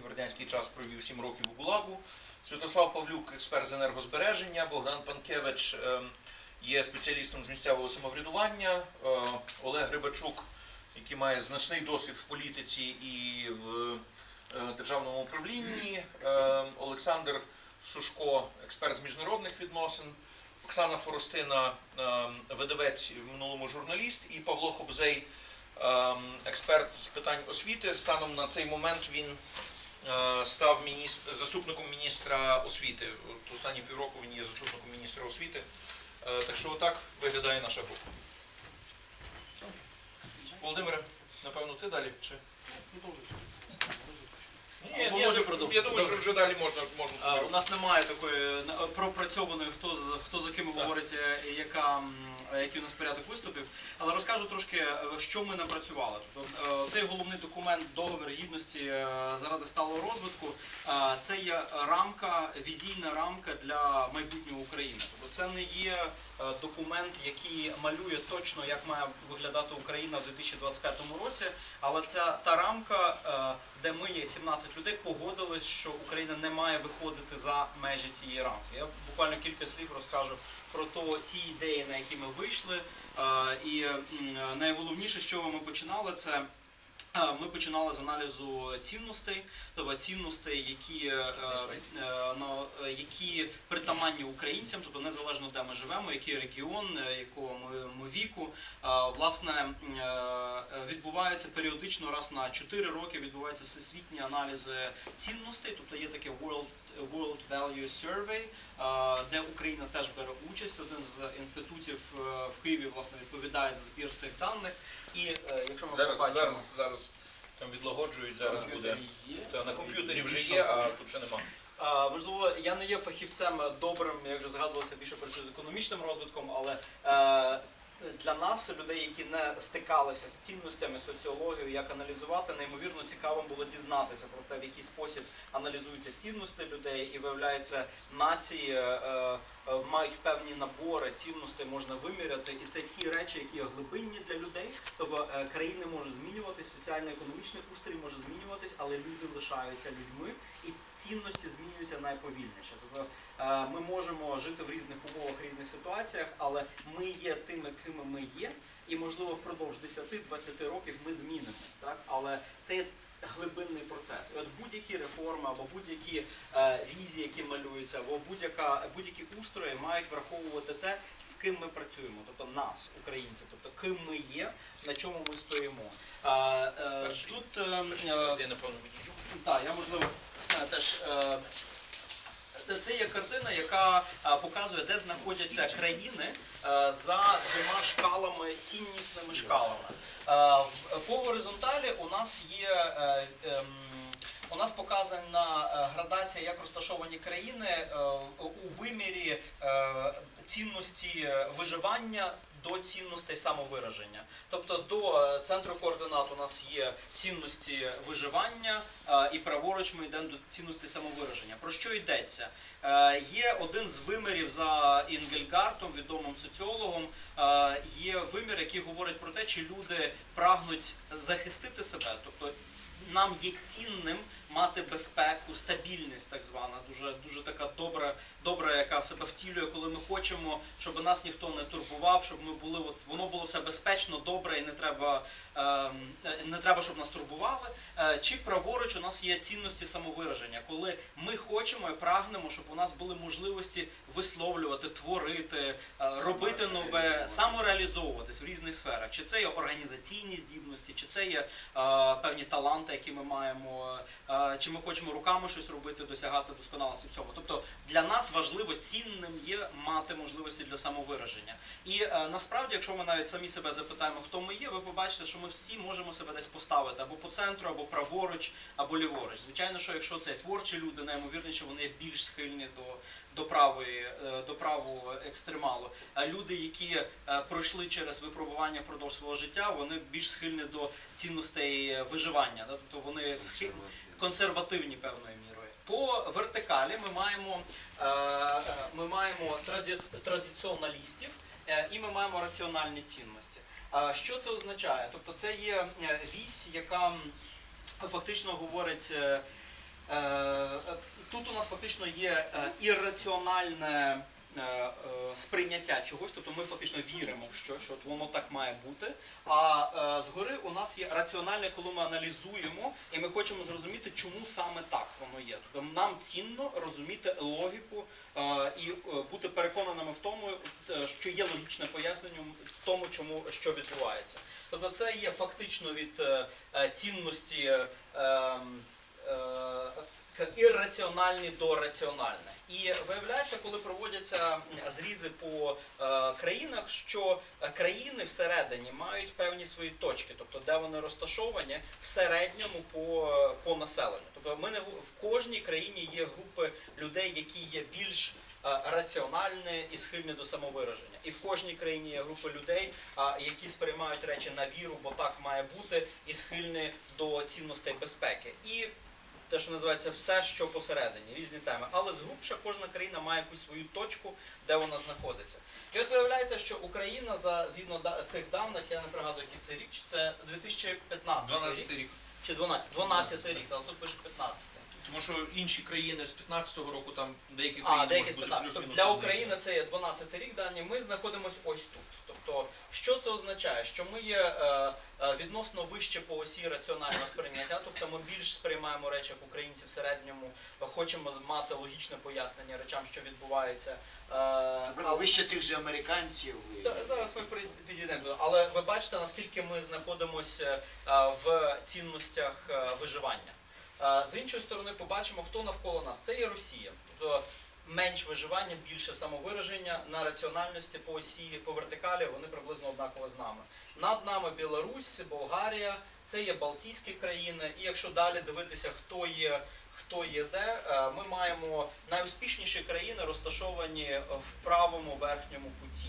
В радянський час провів 7 років у Гулагу. Святослав Павлюк, експерт з енергозбереження, Богдан Панкевич ем, є спеціалістом з місцевого самоврядування, е, Олег Грибачук, який має значний досвід в політиці і в е, державному управлінні, е, Олександр Сушко, експерт з міжнародних відносин, Оксана Форостина, е, видавець в минулому журналіст, і Павло Хобзей, експерт з питань освіти. Станом на цей момент він став міністр, заступником міністра освіти. От останні півроку він є заступником міністра освіти. Е, Так що отак виглядає наша група. Володимире, напевно, ти далі? Чи? Ні, ні, може я думаю, що вже далі можна, можна А, У нас немає такої е, пропрацьованої, хто з хто за ким говорить, е, яка м, е, який у нас порядок виступів. Але розкажу трошки, е, що ми напрацювали. Тобто е, цей головний документ договір гідності е, заради сталого розвитку. е, Це є рамка, візійна рамка для майбутнього України. Тобто це не є е, документ, який малює точно, як має виглядати Україна в 2025 році, але це та рамка, е, де ми є 17 людей, погодились, що Україна не має виходити за межі цієї рамки. Я буквально кілька слів розкажу про то, ті ідеї, на які ми вийшли. Е, І найголовніше, з чого ми починали, це. Ми починали з аналізу цінностей, тобто цінностей, які, е, е, е, які притаманні українцям, тобто незалежно де ми живемо, який регіон, якого ми, віку. Власне, відбуваються періодично раз на 4 роки відбуваються всесвітні аналізи цінностей, тобто є таке World, World Value Survey, е, де Україна теж бере участь. Один з інститутів е, в Києві власне відповідає за збір цих даних. І е, якщо ми Зараз, побачимо, зараз, зараз там відлагоджують, зараз буде. Та, на комп'ютері вже є, а тут ще нема. Можливо, я не є фахівцем добрим, як вже згадувалося, більше працюю з економічним розвитком, але для нас, людей, які не стикалися з цінностями, соціологією, як аналізувати, неймовірно цікавим було дізнатися про те, в який спосіб аналізуються цінності людей, і виявляється, нації е, е, мають певні набори цінностей, можна виміряти, і це ті речі, які є глибинні для людей. Тобто е, країни можуть змінюватись, соціально-економічний устрій може змінюватись, але люди лишаються людьми, і цінності змінюються найповільніше. Тобто е, ми можемо жити в різних умовах, різних ситуаціях, але ми є тими, ким ми є, і можливо впродовж 10-20 років ми змінимось. Так? Але це глибинний процес. І от будь-які реформи або будь-які е, візії, які малюються, або будь-які устрої мають враховувати те, з ким ми працюємо, тобто нас, українців, тобто ким ми є, на чому ми стоїмо. Е, е, Перший- тут е, Перші е, напевно, відійду. так, я можливо теж. Це є картина, яка е, показує, де знаходяться країни е, за двома шкалами, ціннісними шкалами. Е, По горизонталі у нас є. ем, У нас показана градація, як розташовані країни у вимірі цінності е, виживання до цінностей самовираження. Тобто до е, центру координат у нас є цінності виживання, е, і праворуч ми йдемо до цінності самовираження. Про що йдеться? Є один з вимірів за Інгельгартом, відомим соціологом. Є вимір, який говорить про те, чи люди прагнуть захистити себе, тобто нам є цінним мати безпеку, стабільність, так звана, дуже дуже така добра, добра, яка себе втілює, коли ми хочемо, щоб нас ніхто не турбував, щоб ми були, от воно було все безпечно, добре, і не треба, ем, е, не треба, щоб нас турбували. Е, Чи праворуч у нас є цінності самовираження, коли ми хочемо і прагнемо, щоб у нас були можливості висловлювати, творити, е, робити нове, самореалізовуватись в різних сферах. Чи це є організаційні здібності, чи це є е, певні таланти, які ми маємо, е, чи ми хочемо руками щось робити, досягати досконалості в цьому. Тобто для нас важливо цінним є мати можливості для самовираження. І е, насправді, якщо ми навіть самі себе запитаємо, хто ми є, ви побачите, що ми всі можемо себе десь поставити або по центру, або праворуч, або ліворуч. Звичайно, що якщо це творчі люди, наймовірніше вони більш схильні до. До правої е, до правого екстремалу. А люди, які пройшли через випробування впродовж свого життя, вони більш схильні до цінностей виживання. Тобто вони схи- консервативні певною мірою. По вертикалі ми маємо, е, е, ми маємо традиціоналістів е, і ми маємо раціональні цінності. Що це означає? Тобто це є вісь, яка фактично говорить. Тут у нас фактично є ірраціональне сприйняття чогось, тобто ми фактично віримо в що, що воно так має бути. А е, згори у нас є раціональне, коли ми аналізуємо, і ми хочемо зрозуміти, чому саме так воно є. Тобто нам цінно розуміти логіку е, і е, бути переконаними в тому, е, що є логічне пояснення в тому, чому що відбувається. Тобто це є фактично від е, е, цінності. Е, е, ірраціональні до раціональне. І виявляється, коли проводяться зрізи по е, країнах, що е, країни всередині мають певні свої точки, тобто де вони розташовані в середньому по, е, по населенню. Тобто ми не в кожній країні є групи людей, які є більш е, раціональні і схильні до самовираження. І в кожній країні є групи людей, які сприймають речі на віру, бо так має бути, і схильні до цінностей безпеки. І те, що називається все, що посередині, різні теми. Але згрубша кожна країна має якусь свою точку, де вона знаходиться. І от виявляється, що Україна за згідно цих даних, я не пригадую, який це рік, чи це 2015 12 рік, рік. Чи 12, 12 рік, але тут пише 15. Тому що інші країни з 15-го року там деякі А, країни деякі можуть бути плюс-мінус. Для. України це є 12 рік дані. Ми знаходимося ось тут. Тобто, що це означає? Що ми є е, е, відносно вище по осі раціонального сприйняття, тобто ми більш сприймаємо речі як українці в середньому, е, хочемо мати логічне пояснення речам, що відбуваються. Е, Наприклад, вище тих же американців. і- Та, Зараз ми при- підійдемо до але ви бачите, наскільки ми знаходимося е, в цінностях е, виживання. Е, З іншої сторони, побачимо, хто навколо нас. Це є Росія. Тобто менш виживання, більше самовираження на раціональності по осі, по вертикалі вони приблизно однаково з нами. Над нами Білорусь, Болгарія, це є Балтійські країни. І якщо далі дивитися, хто є. Хто є де, е, ми маємо найуспішніші країни розташовані в правому верхньому куті.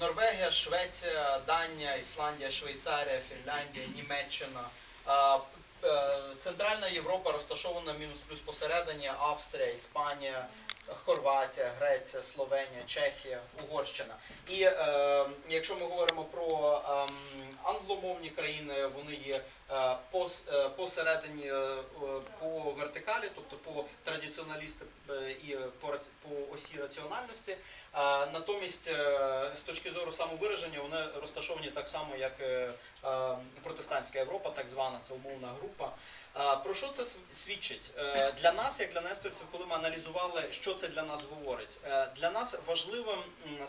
Норвегія, Швеція, Данія, Ісландія, Швейцарія, Фінляндія, Німеччина. Е, Центральна Європа розташована мінус-плюс посередині, Австрія, Іспанія, Хорватія, Греція, Словенія, Чехія, Угорщина. І е, якщо ми говоримо про е, англомовні країни, вони є посередині е, е, по вертикалі, тобто по традиціоналісти е, і по, осі раціональності. Натомість, е, з точки зору самовираження, вони розташовані так само, як е, е, протестантська Європа, так звана, це умовна група. Про що це свідчить? Е, Для нас, як для несторців, коли ми аналізували, що це для нас говорить, е, для нас важливим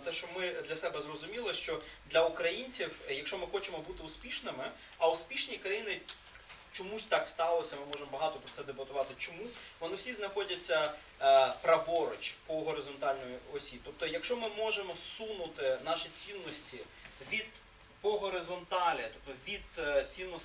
те, що ми для себе зрозуміли, що для українців, е, якщо ми хочемо бути успішними, а успішні країни чомусь так сталося, ми можемо багато про це дебатувати. Чому вони всі знаходяться е, праворуч по горизонтальної осі? Тобто, якщо ми можемо сунути наші цінності від по горизонталі, тобто від е, цінностей.